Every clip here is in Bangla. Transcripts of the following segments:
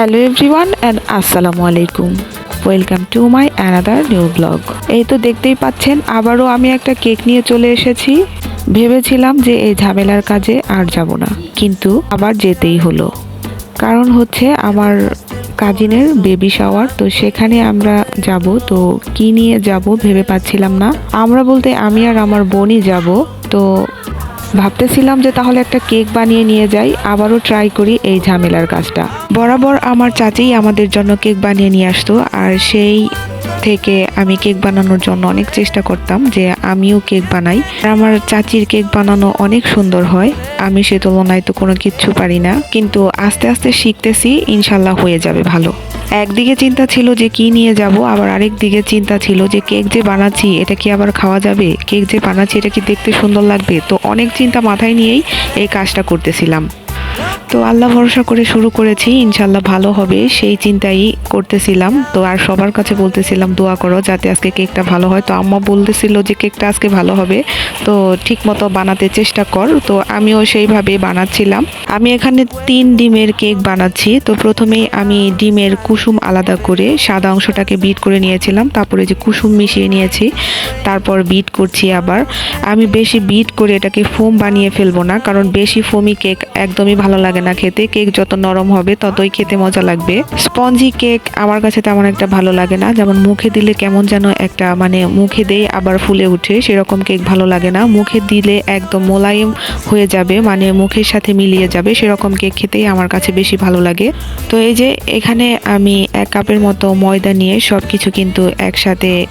হ্যালো এভরিওয়ান অ্যান্ড আসসালামু আলাইকুম welcome to my another new blog এই তো দেখতেই পাচ্ছেন, আবারও আমি একটা কেক নিয়ে চলে এসেছি। ভেবেছিলাম যে এই ঝামেলার কাজে আর যাব না, কিন্তু আবার যেতেই হলো। কারণ হচ্ছে আমার কাজিনের বেবি শাওয়ার তো সেখানে আমরা যাব, তো কি নিয়ে যাব ভেবে পাচ্ছিলাম না। আমরা বলতে আমি আর আমার বোনই যাব, তো ভাবতেছিলাম যে তাহলে একটা কেক বানিয়ে নিয়ে যাই, আবারও ট্রাই করি এই ঝামেলার কাজটা। বরাবর আমার চাচি আমাদের জন্য কেক বানিয়ে নিয়ে আসতো, আর সেই থেকে আমি কেক বানানোর জন্য অনেক চেষ্টা করতাম যে আমিও কেক বানাই। আমার চাচির কেক বানানো অনেক সুন্দর হয়। আমি সে তুলনায় তো কোনো কিচ্ছু পারি না। কিন্তু আস্তে আস্তে শিখতেছি, ইনশাল্লাহ হয়ে যাবে ভালো। একদিকে চিন্তা ছিল যে কি নিয়ে যাব, আবার আরেক দিকে চিন্তা ছিল যে কেক যে বানাচ্ছি, এটা কি আবার খাওয়া যাবে? কেক যে বানাচ্ছি, এটা কি দেখতে সুন্দর লাগবে? তো অনেক চিন্তা মাথায় নিয়েই এই কাজটা করতেছিলাম। তো আল্লাহ ভরসা করে শুরু করেছি ইনশাল্লাহ ভালো হবে, সেই চিন্তাই করতেছিলাম। তো আর সবার কাছে বলতেছিলাম, দোয়া করো যাতে আজকে কেকটা ভালো হয়। তো আম্মা বলতেছিল যে, কেকটা আজকে ভালো হবে। তো ঠিক মতো বানাতে চেষ্টা কর। তো আমিও সেইভাবে বানাচ্ছিলাম। আমি এখানে তিন ডিমের কেক বানাচ্ছি। তো প্রথমেই আমি ডিমের কুসুম আলাদা করে সাদা অংশটাকে বিট করে নিয়েছিলাম। তারপরে যে কুসুম মিশিয়ে নিয়েছি, তারপর বিট করছি আবার। আমি বেশি বিট করে এটাকে ফোম বানিয়ে ফেলব না, কারণ বেশি ফোমি কেক একদমই ভালো লাগে না খেতে। কেক যত নরম হবে, ততই খেতে মজা লাগবে। স্পঞ্জি কেক আমার কাছে তেমন একটা ভালো লাগে না। যেমন মুখে দিলে কেমন যেন একটা মানে মুখে দেই আবার ফুলে উঠে, সেরকম কেক ভালো লাগে না। মুখে দিলে একদম মোলায়েম হয়ে যাবে মানে মুখের সাথে মিলিয়ে যাবে। সেরকম কেক খেতেই আমার কাছে বেশি ভালো লাগে। তো এই যে এখানে আমি এক কাপের মতো ময়দা নিয়ে সব কিছু কিন্তু একসাথে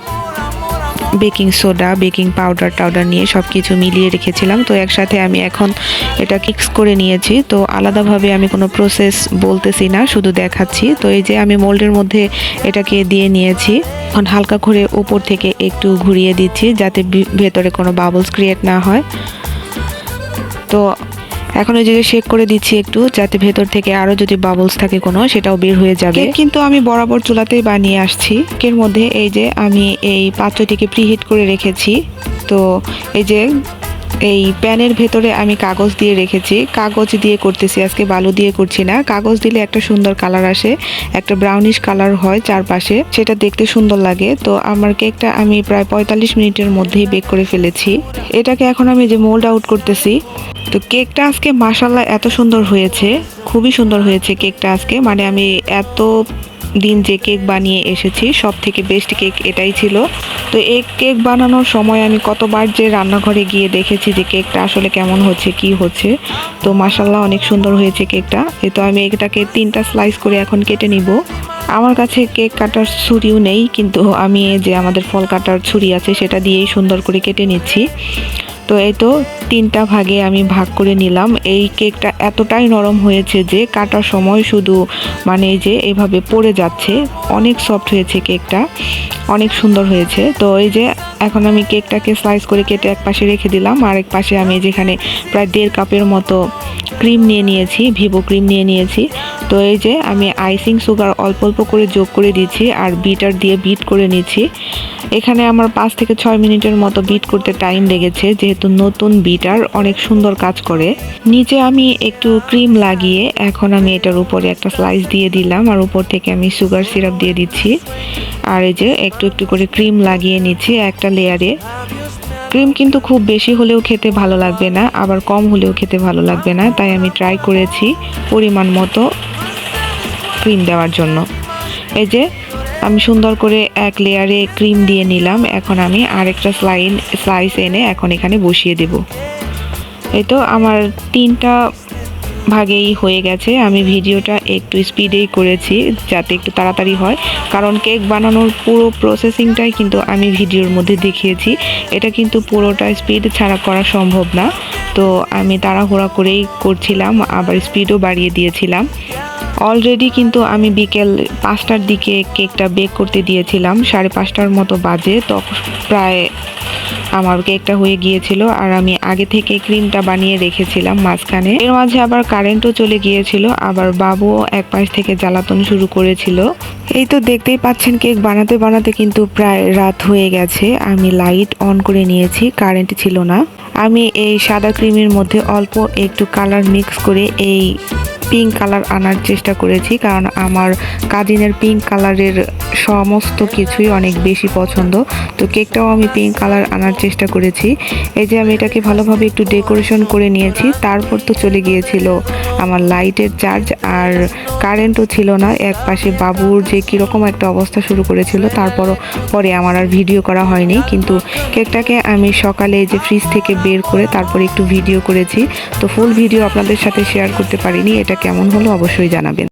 বেকিং সোডা, বেকিং পাউডার, টাউডার নিয়ে সব কিছু মিলিয়ে রেখেছিলাম। তো একসাথে আমি এখন এটা মিক্স করে নিয়েছি। তো আলাদাভাবে আমি কোনো প্রসেস বলতেছি না, শুধু দেখাচ্ছি। তো এই যে আমি মোল্ডের মধ্যে এটাকে দিয়ে নিয়েছি। এখন হালকা করে উপর থেকে একটু ঘুরিয়ে দিচ্ছি, যাতে ভেতরে কোনো বাবলস ক্রিয়েট না হয়। তো এখন ওই যে শেক করে দিচ্ছি একটু, যাতে ভেতর থেকে আরও যদি বাবলস থাকে কোনো, সেটাও বের হয়ে যাবে। কিন্তু আমি বরাবর চুলাতেই বানিয়ে আসছি। কের মধ্যে এই যে আমি এই পাত্রটিকে প্রিহিট করে রেখেছি। তো এই যে এই প্যানের ভেতরে আমি কাগজ দিয়ে রেখেছি। কাগজ দিয়ে করতেছি, আজকে বালু দিয়ে করছি না। কাগজ দিলে একটা সুন্দর কালার আসে, একটা ব্রাউনিশ কালার হয় চারপাশে, সেটা দেখতে সুন্দর লাগে। তো আমার কেকটা আমি প্রায় পঁয়তাল্লিশ মিনিটের মধ্যেই বেক করে ফেলেছি। এটাকে এখন আমি যে মোল্ড আউট করতেছি, তো কেকটা আজকে মাসাল্লাহ এত সুন্দর হয়েছে, খুবই সুন্দর হয়েছে কেকটা আজকে। মানে আমি এত দিন যে কেক বানিয়ে এসেছি সব থেকে বেস্ট কেক এটাই ছিল। তো এক কেক বানানোর সময় আমি কতবার যে রান্নাঘরে গিয়ে দেখেছি যে কেকটা আসলে কেমন হচ্ছে, কি হচ্ছে। তো মাসাল্লাহ অনেক সুন্দর হয়েছে কেকটা। এ তো আমি এটাকে তিনটা স্লাইস করে এখন কেটে নিব। আমার কাছে কেক কাটার ছুরিও নেই, কিন্তু আমি যে আমাদের ফল কাটার ছুরি আছে, সেটা দিয়েই সুন্দর করে কেটে নিচ্ছি। তো এই তো তিনটা ভাগে আমি ভাগ করে নিলাম। এই কেকটা এতটাই নরম হয়েছে যে কাটার সময় শুধু মানে যে এভাবে পড়ে যাচ্ছে। অনেক সফট হয়েছে কেকটা, অনেক সুন্দর হয়েছে। তো এই যে এখন আমি কেকটাকে স্লাইস করে কেটে এক পাশে রেখে দিলাম। আর এক পাশে আমি যেখানে প্রায় দেড় কাপের মতো ক্রিম নিয়ে নিয়েছি ভিভো ক্রিম নিয়ে নিয়েছি। তো এই যে আমি আইসিং সুগার অল্প অল্প করে যোগ করে দিচ্ছি আর বিটার দিয়ে বিট করে নিচ্ছি এখানে আমার পাঁচ থেকে ছয় মিনিটের মতো বিট করতে টাইম লেগেছে, যেহেতু নতুন বিটার অনেক সুন্দর কাজ করে। নিচে আমি একটু ক্রিম লাগিয়ে এখন আমি এটার উপরে একটা স্লাইস দিয়ে দিলাম আর উপর থেকে আমি সুগার সিরাপ দিয়ে দিচ্ছি। আর এই যে একটু একটু করে ক্রিম লাগিয়ে নিচ্ছি একটা লেয়ারে ক্রিম কিন্তু খুব বেশি হলেও খেতে ভালো লাগবে না, আবার কম হলেও খেতে ভালো লাগবে না, তাই আমি ট্রাই করেছি পরিমাণ মতো। ক্রিম দেওয়ার জন্য। এই যে, আমি সুন্দর করে এক লেয়ারে ক্রিম দিয়ে নিলাম। এখন আমি আরেকটা স্লাইন স্লাইস এনে এখন এখানে বসিয়ে দেব। এই তো আমার তিনটা ভাগেই হয়ে গেছে। আমি ভিডিওটা একটু স্পিডেই করেছি যাতে একটু তাড়াতাড়ি হয়। কারণ কেক বানানোর পুরো প্রসেসিংটাই কিন্তু আমি ভিডিওর মধ্যে দেখিয়েছি। এটা কিন্তু পুরোটা স্পিড ছাড়া করা সম্ভব না। তো আমি তাড়াহুড়া করেই করছিলাম, আবার স্পিডও বাড়িয়ে দিয়েছিলাম। অলরেডি কিন্তু আমি বিকেল পাঁচটার দিকে কেকটা বেক করতে দিয়েছিলাম, সাড়ে পাঁচটার মতো বাজে তখন প্রায় আমার কেকটা হয়ে গিয়েছিল আর আমি আগে থেকে ক্রিমটা বানিয়ে রেখেছিলাম মাঝখানে। এর মাঝে আবার কারেন্টও চলে গিয়েছিল, আবার বাবুও এক পাশ থেকে জ্বালাতন শুরু করেছিল। এই তো দেখতেই পাচ্ছেন কেক বানাতে বানাতে কিন্তু প্রায় রাত হয়ে গেছে। আমি লাইট অন করে নিয়েছি, কারেন্ট ছিল না। আমি এই সাদা ক্রিমের মধ্যে অল্প একটু কালার মিক্স করে এই পিঙ্ক কালার আনার চেষ্টা করেছি, কারণ আমার কাজিনের পিঙ্ক কালারের সমস্ত কিছুই অনেক বেশি পছন্দ। তো কেকটাও আমি পিঙ্ক কালার আনার চেষ্টা করেছি। এই যে আমি এটাকে ভালোভাবে একটু ডেকোরেশন করে নিয়েছি, তারপর তো চলে গিয়েছিল আমার লাইটের চার্জ আর কারেন্টও ছিল না এক পাশে বাবুর যে কীরকম একটা অবস্থা শুরু করেছিল, তারপরও পরে আমার আর ভিডিও করা হয়নি। কিন্তু কেকটাকে আমি সকালে যে ফ্রিজ থেকে বের করে তারপরে একটু ভিডিও করেছি। তো ফুল ভিডিও আপনাদের সাথে শেয়ার করতে পারিনি, এটা কেমন হলো অবশ্যই জানাবেন।